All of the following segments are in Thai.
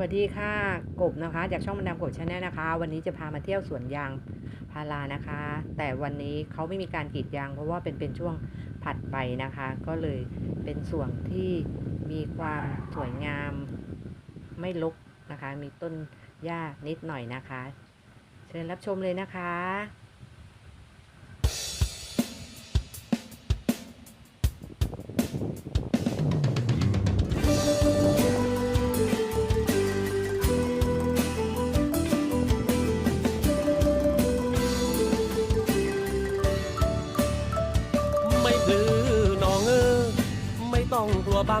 วัสดีค่ะกบนะคะ จากช่องมันดามกบชาแนลนะคะ วันนี้จะพามาเที่ยวสวนยางพารานะคะ แต่วันนี้เขาไม่มีการกรีดยาง เพราะว่าเป็นเป็นช่วงผัดใบนะคะ ก็เลยเป็นส่วนที่มีความสวยงามไม่รกนะคะ มีต้นหญ้านิดหน่อยนะคะ เชิญรับชมเลยนะคะ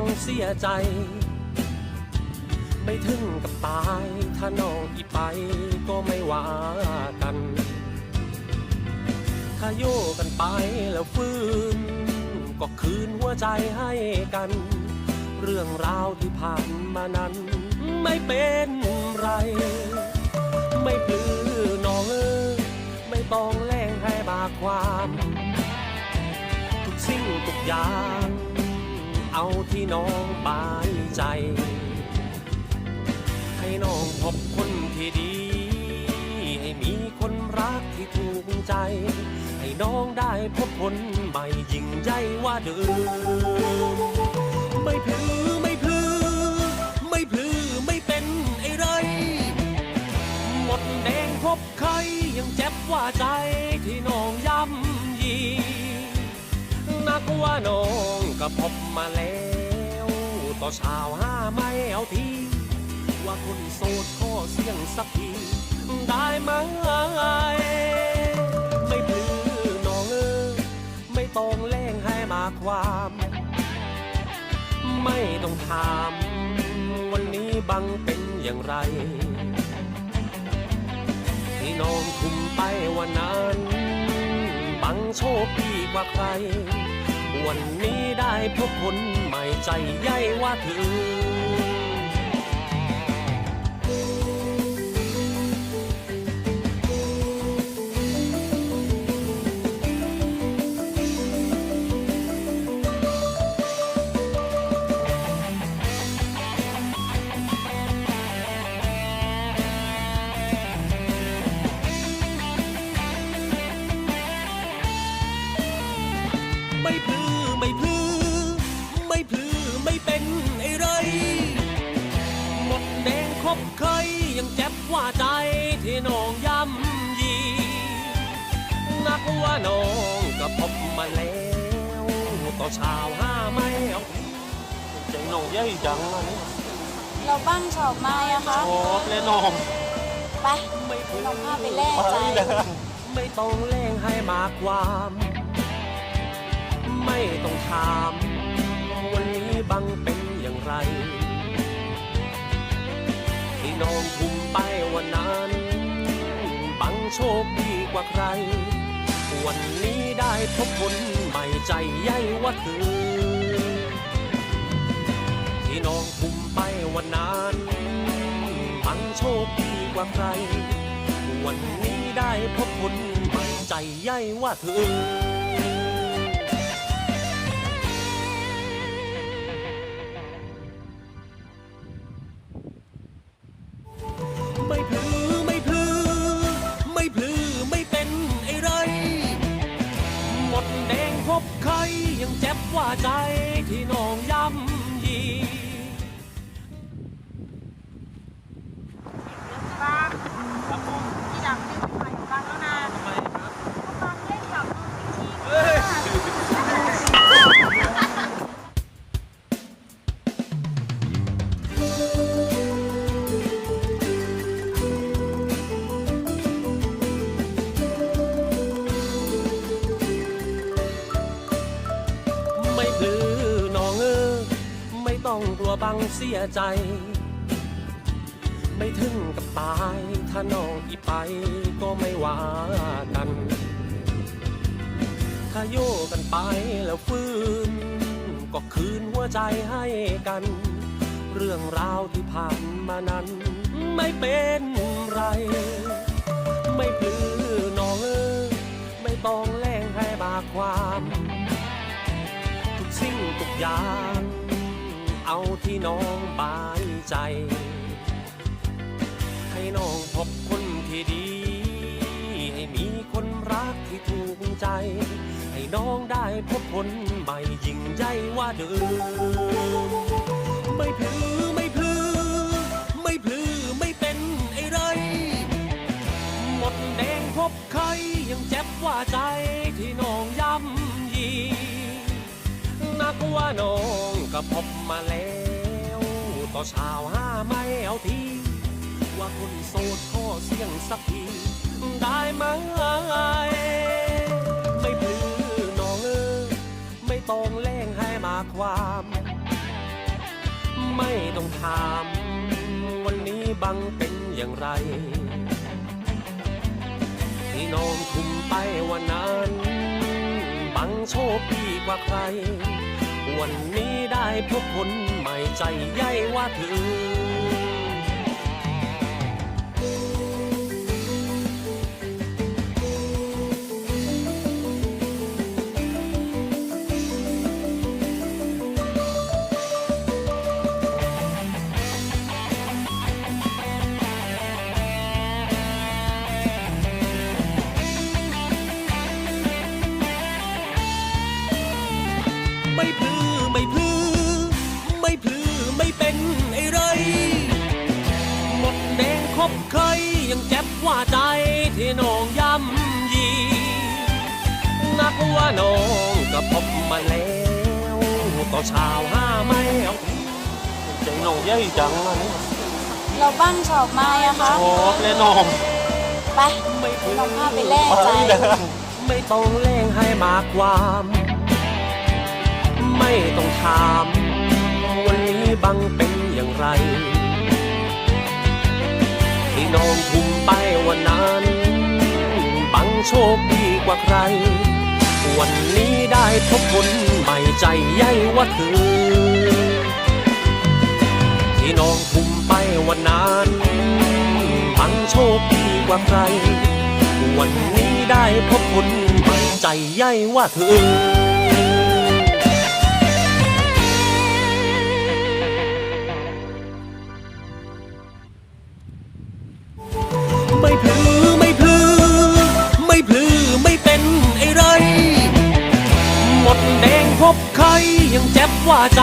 งกลัวบังเสียใจ ไม่ถึงกับตาย ถ้าน้องอีไปก็ไม่ว่ากัน ถ้าโยกันไปแล้วฟื้น ก็คืนหัวใจให้กัน เรื่องราวที่ผ่านมานั้น ไม่เป็นไร ไม่พลือน้องเออไม่ต้องแล่งให้บากความ ทุกสิ่งทุกอย่าง เอาที่น้องบายใจ ให้น้องพบคนที่ดี ให้มีคนรักที่ถูกใจ ให้น้องได้พบคนใหม่ยิ่งใหญ่ว่าเดิมไม่พลือไม่พลือ ไม่พลือไม่เป็นไอ้ไร หมดแดงพบใครยังเจ็บว่าใจที่น้องย ว่าน้องก็พบมาแล้วต่อชาวห้าไม่เอาที ว่าคนโสดข้อเสียงสักที ได้ไหมไม่พลือน้องเออไม่ต้องแล่งให้มาความ ไม่ต้องถาม วันนี้บังเป็นอย่างไร ที่น้องทุ่มไปวันนั้น บังโชคดีกว่าใคร วันนี้ได้พบคนใหม่ใจใหญ่ว่าเธอ นักว่าน้องก็พบมาแล้วต่อชาวห้าไม่เอาใจน้องใหญ่จังเราบ้างชอบไม้อะคะชอบเลยน้องไปลอเราพาไปแลกใจไม่ต้องแล่งให้มากความ ไม่ต้องถามวันนี้บังเป็นอย่างไรที่น้องทุ่มไปวันนั้น บังโชคดีกว่าใคร วันนี้ได้พบคนใหม่ใจใหญ่ว่าเธอที่น้องคุมไปวันนั้นบังโชคดีกว่าใคร วันนี้ได้พบคนใหม่ใจใหญ่ว่าเธอ เจ็บว่าใจที่น้องย้ำ ต้องกลัวบังเสียใจ ไม่ถึงกับตาย ถ้าน้องอีไปก็ไม่ว่ากัน ถ้าโยกันไปแล้วฟื้น ก็คืนหัวใจให้กัน เรื่องราวที่ผ่านมานั้น ไม่เป็นไร ไม่พลือน้องเออไม่ต้องแล่งให้บากความ ทุกสิ่งทุกอย่าง เอาที่น้องบายใจ ให้น้องพบคนที่ดี ให้มีคนรักที่ถูกใจ ให้น้องได้พบคนใหม่ยิ่งใหญ่ว่าเดิมไม่พลือไม่พลือ ไม่พลือไม่เป็นไอไรหมดแดงพบใครยังเจ็บว่าใจที่น้องย้ำ ว่าน้องก็พบมาแล้วต่อชาวห้าไม่เอาทีว่าคนโสดขอเสียงสักทีได้ไหมไม่พลือน้องเอ้ยไม่ต้องเล่งให้มาความ ไม่ต้องถามวันนี้บังเป็นอย่างไร ที่น้องทุ่มไปวันนั้น บังโชคดีกว่าใคร วันนี้ได้พบคนใหม่ใจใหญ่ว่าเธอ ไม่พลือไม่พลือ ไม่พลือไม่เป็นไอ้ไรหมดแดงคบเคยยังเจ็บว่าใจที่น้องย้ำยี นักว่าน้องก็พบมาแล้วต่อชาวห้าไม่เอาใจน้องใหญ่จังอันนี้เราบ้างชอบไม้อะคะชอบและน้องไปไม่พลือเราพาไปแลกใจไม่ต้องเล่งให้มาความ ไม่ต้องถาม วันนี้บังเป็นอย่างไร ที่น้องทุ่มไปวันนั้น บังโชคดีกว่าใคร วันนี้ได้พบคนใหม่ใจใหญ่ว่าเธอ ที่น้องทุ่มไปวันนั้น บังโชคดีกว่าใคร วันนี้ได้พบคนใหม่ใจใหญ่ว่าเธอ ว่าใจ